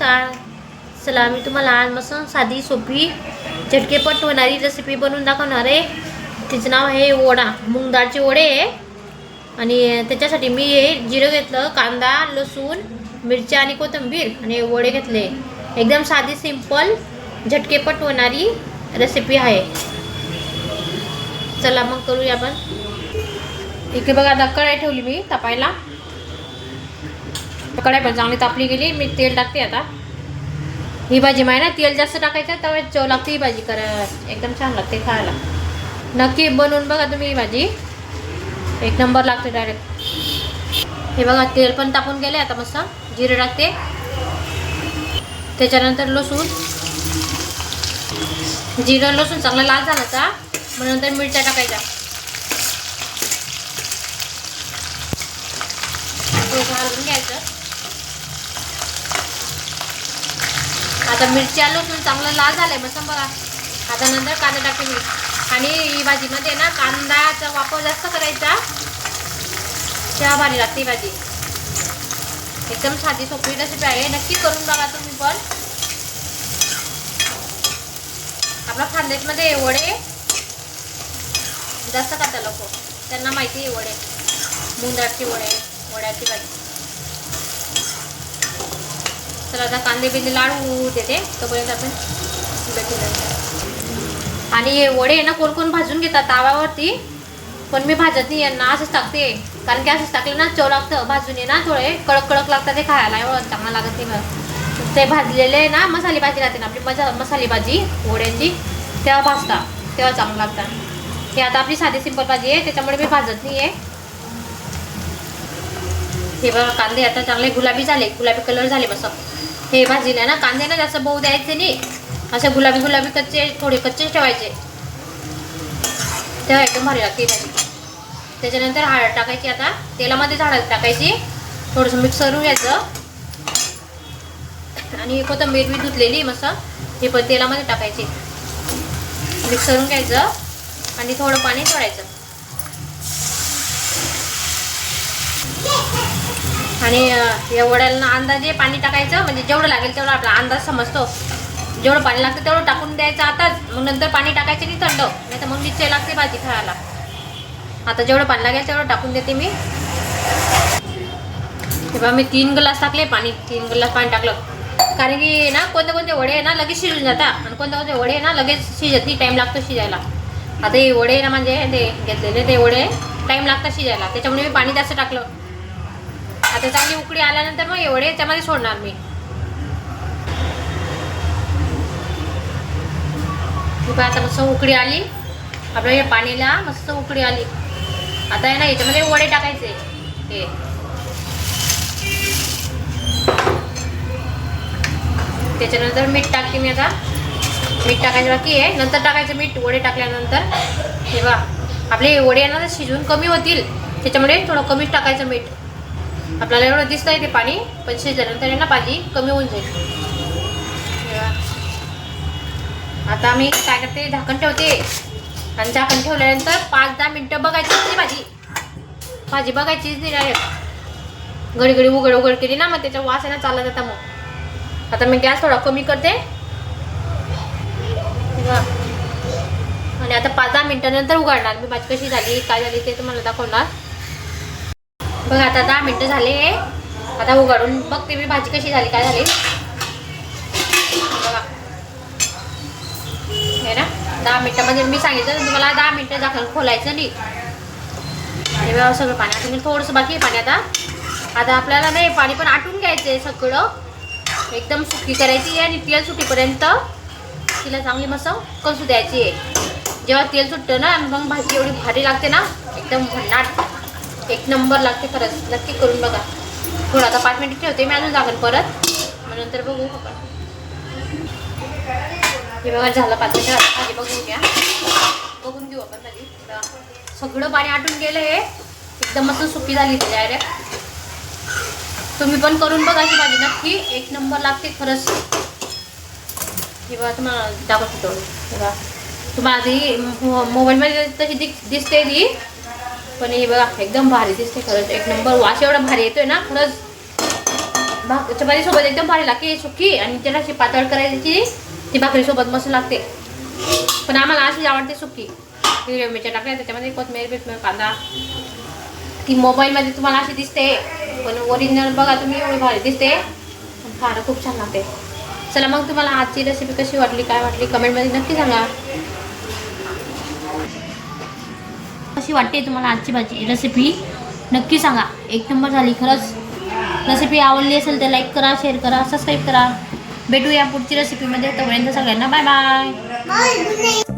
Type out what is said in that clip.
नमस्कार. चला मी तुम्हाला आज मस्त साधी सोपी झटकेपट होणारी रेसिपी बनवून दाखवणार आहे. तिचं नाव आहे वडा मूग डाळचे वडे. आहे आणि त्याच्यासाठी मी हे जिरं घेतलं कांदा लसूण मिरच्या आणि कोथिंबीर आणि वडे घेतले. एकदम साधी सिंपल झटकेपट होणारी रेसिपी आहे. चला मग करूया आपण. इथे बघा आता कढाई ठेवली मी तापायला. कढाई पण चांगली तापली गेली मी तेल टाकते आता. ही भाजी माही ना तेल जास्त टाकायचं तेव्हा चव लागते ही भाजी करा एकदम छान लागते खायला. नक्की बनवून बघा तुम्ही ही भाजी. एक नंबर लागते डायरेक्ट हे बघा तेल पण तापून गेले आता मस्त जिरं टाकते. त्याच्यानंतर लसूण. जिरं लसूण चांगला लाल झाला का मग नंतर मिरच्या टाकायच्या. घालून घ्यायचं. आता मिरची आलो पण चांगलं लाल झालंय मस्त बघा. आता नंतर कांदा टाकते मी आणि ही भाजीमध्ये ना कांदाचा वापर जास्त करायचा. चहा भारी लागते ही भाजी. एकदम साधी सोपी रेसिपी आहे. नक्की करून बघा तुम्ही पण. आपल्या खानदेशमध्ये वडे. जास्त खाता लोक. त्यांना माहिती आहे वडे. मुंदाची वडे वड्याची भाजी. तर आता कांदे बिंदे लाडू देते. तोपर्यंत आपण भेटून आणि वडे आहे ना कोण कोण भाजून घेतात तावावरती पण मी भाजत नाही यांना असंच टाकते. कारण की असंच टाकलं ना चव लागतं. भाजून ये ना थोडे. कडक कडक लागतात ते खायला. एवढं चांगलं लागत नाही मला ते भाजलेले ना मसाले भाजी राहते ना आपली मजा मसाली भाजी वड्यांची तेव्हा भाजता. तेव्हा चांगलं लागतात हे आता आपली साधी सिंपल भाजी आहे त्याच्यामुळे मी भाजत नाही आहे हे बघा कांदे आता चांगले गुलाबी झाले. गुलाबी कलर झाले मस्त हे भाजीला ना कांदे ना जास्त बहु द्यायचे नाही. असे गुलाबी गुलाबी कच्चे थोडे कच्चेच ठेवायचे. तेव्हा एकदम भारी लागते भाजी त्याच्यानंतर हळद टाकायची आता. तेलामध्ये हळद टाकायची. थोडंसं मिक्स करून घ्यायचं. आणि कोथिंबीर बी धुतलेली मस्त. हे पण तेलामध्ये टाकायची. मिक्स करून घ्यायचं. आणि थोडं पाणी सोडायचं. आणि या वड्याला अंदाजे पाणी टाकायचं. म्हणजे जेवढं लागेल तेवढं आपला अंदाज समजतो. जेवढं पाणी लागतं तेवढं टाकून द्यायचं आताच. मग नंतर पाणी टाकायचं की थंड. नाही तर मग निश्चय लागते भाजी खायला. आता जेवढं पाणी लागेल तेवढं टाकून देते मी. तेव्हा मी तीन ग्लास टाकले पाणी. तीन ग्लास पाणी टाकलं. कारण की ना कोणते कोणते वडे आहे ना लगेच शिजून जातात. आणि कोणते कोणते वडे आहे ना लगेच शिजत टाईम लागतो शिजायला. आता हे वडे ना म्हणजे ते घेतलेले ते वडे. टाईम लागतात शिजायला. त्याच्यामुळे मी पाणी जास्त टाकलं. आता चांगली उकळी आल्यानंतर मग एवढे याच्यामध्ये सोडणार मी. आता मस्त उकळी आली. आपल्या या पाणीला मस्त उकळी आली. आता आहे ना याच्यामध्ये वडे टाकायचे. हे. त्याच्यानंतर मीठ टाकते मी आता. मीठ टाकायचं बाकी आहे. नंतर टाकायचं मीठ. वडे टाकल्यानंतर. हे बा आपले वडे ना शिजून कमी होतील. त्याच्यामुळे थोडं कमीच टाकायचं मीठ. आपल्याला एवढं दिसतंय ते पाणी पण शिजल्यानंतर ना भाजी कमी होऊन जाईल. आता मी काय करते झाकण ठेवते. आणि झाकण ठेवल्यानंतर पाच दहा मिनटं बघायची नाही भाजी. भाजी बघायचीच नाही डायरेक्ट घडी घडी उघड उघड केली ना मग त्याचा वास आहे ना चालला जाता मग. आता मी गॅस थोडा कमी करते. आणि आता पाच दहा मिनटानंतर उघडणार. मी भाजी कशी झाली काय झाली ते तुम्हाला दाखवणार. बघ आता दहा मिनटं झाले. आता उघडून बघते मी भाजी कशी झाली काय झाली. बघा. हे ना दहा मिनटामध्ये मी सांगितलं तुम्हाला दहा मिनटं दाखल खोलायचं नाही. आणि बघा सगळं पाणी आता मी थोडंसं बाकी आहे पाणी आता. आता आपल्याला नाही पाणी पण आटून घ्यायचं आहे सगळं. एकदम सुकी करायची आहे आणि तेल सुटीपर्यंत तिला चांगली मस्त कसू द्यायची आहे. जेव्हा तेल सुटतं ना मग भाजी एवढी भारी लागते ना एकदम भन्नाट. एक नंबर लागते खरंच. नक्की करून बघा. थोडं आता पाच मिनिटं ठेवते मी अजून जागेल परत. मग नंतर बघू आपण. हे बघा झालं पाच मिनिटं. आता भाजी घ्या. बघून घेऊ आपण भाजी सगळं पाणी आटून गेलं हे. एकदम मस्त सुकी झाली डायरेक्ट तुम्ही पण करून बघा ही भाजी नक्की. एक नंबर लागते खरंच. हे बघा तुम्हाला दाखवत. होतो बघा. तुम्हाला आधी मो- मोबाईलमध्ये तशी दिस दिसते ती. पण हे बघा एकदम भारी दिसते खरंच. एक नंबर वास एवढा भारी येतोय ना खरंच. भाक चपातीसोबत एकदम भारी लागते सुकी आणि त्याला अशी पातळ करायची ती भाकरीसोबत मस्त लागते. पण आम्हाला अशीच आवडते सुकी. हिरव्या मिरच्या टाकल्या त्याच्यामध्ये कोथमेर बिथमीर कांदा. ती मोबाईलमध्ये तुम्हाला अशी दिसते पण ओरिजिनल बघा तुम्ही एवढी भारी दिसते. पण खाणं खूप छान लागते. चला मग तुम्हाला आजची रेसिपी कशी वाटली काय वाटली कमेंटमध्ये नक्की सांगा. कशी वाटते तुम्हाला आजची भाजी? रेसिपी नक्की सांगा. एक नंबर झाली खरंच. रेसिपी आवडली असेल तर लाईक करा शेअर करा सबस्क्राईब करा. भेटूया पुढची रेसिपीमध्ये तोपर्यंत सगळ्यांना बाय बाय